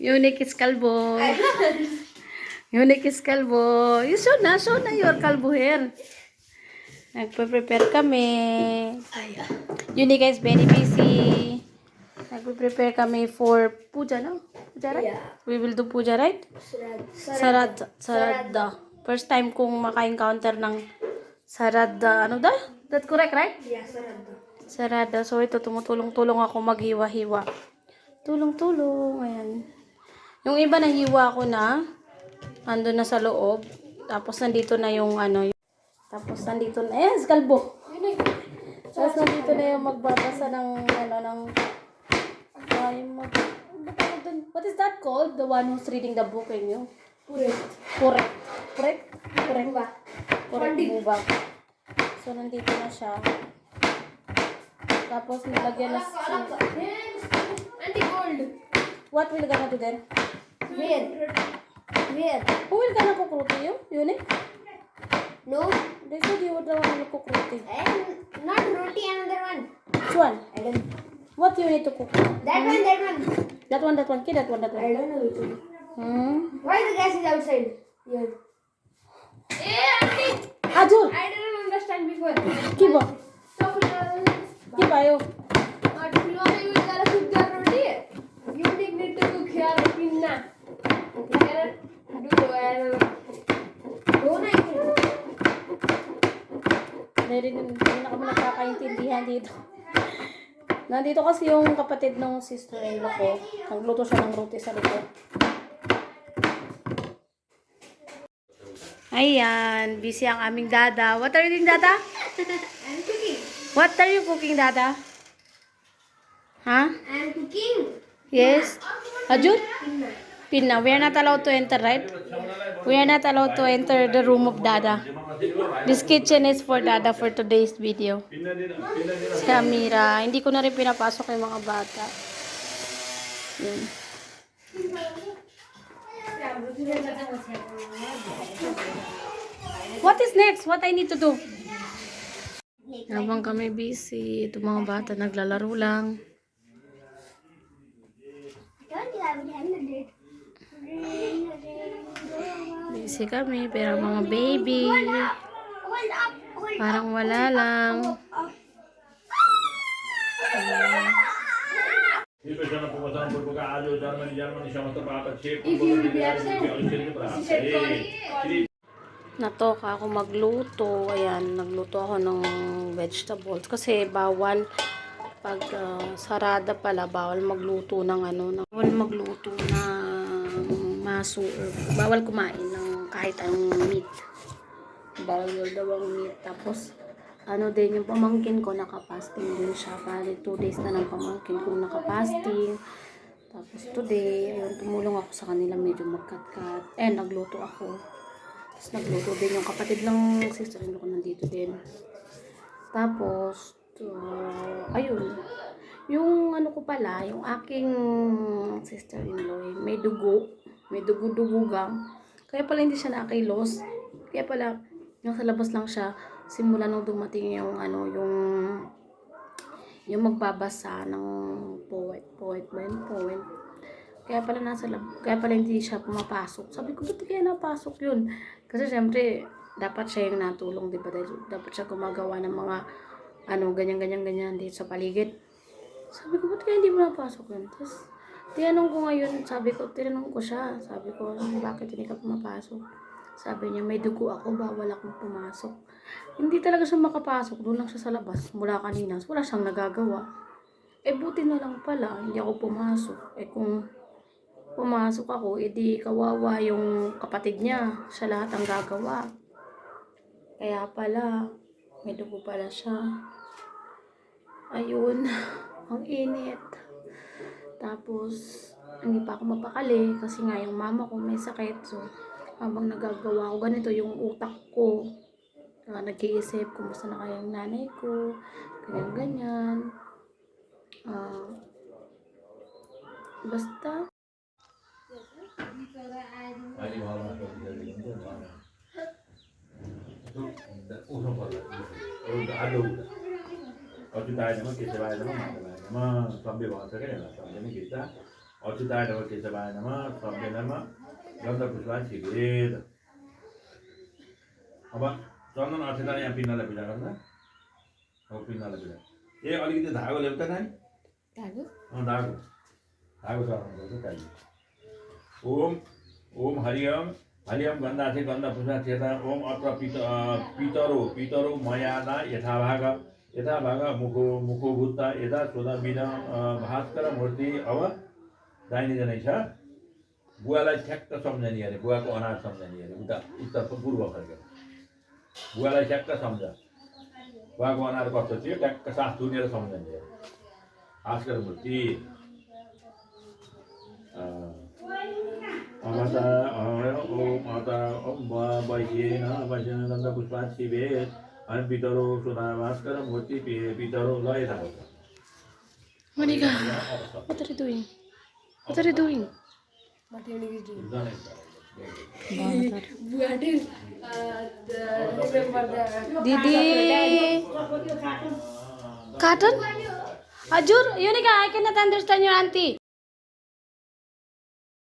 Unique is kalbo. Unique is kalbo. You show na, show na your kalbo hair. Nagpe-prepare kami. Unique is very busy. Nagpe-prepare kami for puja, no? Puja, right? Yeah. We will do puja, right? Sarad, sarada. First time kong maka-encounter ng sarada. Ano da? That's correct, right? Yeah, sarado. Sarada. So, ito, tumutulong-tulong ako maghiwa-hiwa. Tulong-tulong. Ayan. Yung iba nahiwa ko na. Ando na sa loob. Tapos, nandito na yung ano. yung- Tapos, nandito na. Ayan, Kalbo. Tapos, nandito na yung magbabasa ng ano, ng ah, yung mag? What is that called? The one who's reading the book in you? Correct. Correct? Correct Ba? Correct ba? So, nandito na siya. Tapos, nilagyan na si... What will gonna do then? Where? Where? Who will gonna cook roti? You? Yun eh? No. They said you would the one who cook roti. And not roti, another one. Which one? I don't. What you need to cook? That one, that one. That one, that one. Kid, that one, that one. I don't know which one. Hmm? Why the gas is outside? Here. Eh, auntie. Ajur! I didn't understand before. Kiba! So, uh, Kiba, rin hindi na kami nagkakaintindihan dito. Nandito kasi yung kapatid ng sister-in-law ko. Nagluto siya ng roti sa likod. Ayan, busy ang aming dada. What are you doing, dada? I'm cooking. What are you cooking, dada? Ha? I'm cooking. Yes. Ajun? Pinna. Pinna, we are not allowed to enter, right? We are not allowed to enter the room of Dada. This kitchen is for Dada for today's video. Si Amira, hindi ko na rin pinapasok yung mga bata. What is next? What I need to do? Habang kami busy, itong mga bata naglalaro lang. Busy kami, pero mga baby, parang wala lang. Sono pumato un po' caldo, Germany, Germany, siamo tapati al ceppo. If you will be absent. Natoka ako magluto. Ayan, nagluto ako ng vegetables. Kasi bawal pag ah, sarada pala, bawal magluto ng ano, ng, bawal magluto ng maso bawal kumain ng kahit anong meat. Bawal daw ang meat. Tapos, ano din, yung pamangkin ko, nakapasting din siya. Bali, two days na ng pamangkin ko nakapasting. Tapos today, ayun, tumulong ako sa kanila medyo magkat-kat. Eh, nagluto ako. Tapos nagluto din yung kapatid ng sister ko nandito din. Tapos, uh, ayun. Yung ano ko pala, yung aking sister-in-law, eh, may dugo. May dugo-dugo gang. Kaya pala hindi siya nakilos. Kaya pala, nasa labas lang siya. Simula nung dumating yung ano, yung yung magbabasa ng poet. Poet ba? Poet. Kaya pala nasa lab, kaya pala hindi siya pumapasok. Sabi ko, ba't kaya napasok yun? Kasi syempre, dapat siya yung natulong, di ba? Dapat siya gumagawa ng mga, ano, ganyan, ganyan, ganyan dito sa paligid. Sabi ko, ba't kaya hindi mo napasok yun? Tapos, tinanong ko ngayon, sabi ko, tinanong ko siya. Sabi ko, bakit hindi ka pumapasok? Sabi niya, may dugo ako, bawal akong pumasok. Hindi talaga siya makapasok, doon lang siya sa labas, mula kanina. Wala siyang nagagawa. Eh, buti na lang pala, hindi ako pumasok. Eh, kung pumasok ako, edi kawawa yung kapatid niya. Siya lahat ang gagawa. Kaya pala, may dugo pala siya. Ayun, ang init. Tapos, hindi pa ako mapakali kasi nga yung mama ko may sakit. So, habang nagagawa ko, ganito yung utak ko. Uh, nag-iisip, kumusta na kaya yung nanay ko, ganyan, ganyan. Ah, basta, Ahí vamos a ver uso por la allo oggi dai naman kasi dai naman sa kanya sambil ni kita अच्युताय नमः केशवाय नमः सभ्य नमः गन्ध पुष्पान छिवेद अब चन्दन अक्षता यहाँ पिण्डलाई पूजा गर्छ अब पिण्डलाई पूजा ए अलिकति धागो ल्याउ त नानी धागो? अँ धागो। धागो चढाउनु पर्छ त्यहाँदेखि ओम ओम हरिओम हरिओम गन्धाथे गन्ध पुष्पा चेता ओम अत्र पित पितरो पितरो मयादा यथाभाग। यथाभाग मुखो मुखोभूत यथा सोधा बिना भास्कर मूर्ति अब दाहिने जनै छ। बुवालाई ठ्याक्क सम्झने अरे बुवाको अनाज सम्झने अरे उता उत्तर पूर्व फर्केर बुवालाई ठ्याक्क सम्झ। बुवाको अनार कस्तो थियो? ट्याक्क सास थुनेर सम्झने अरे भास्कर मूर्ति। अमता ओम अता ओम वैश्येन गन्ध पुष्पा शिवे। अनि पितरो सुधा भास्कर मूर्ति पि- पितरो ल यता आउँछ। Monica, अवस्था। what are you doing? What are you doing? What are you doing? जाने। We are doing, uh, the,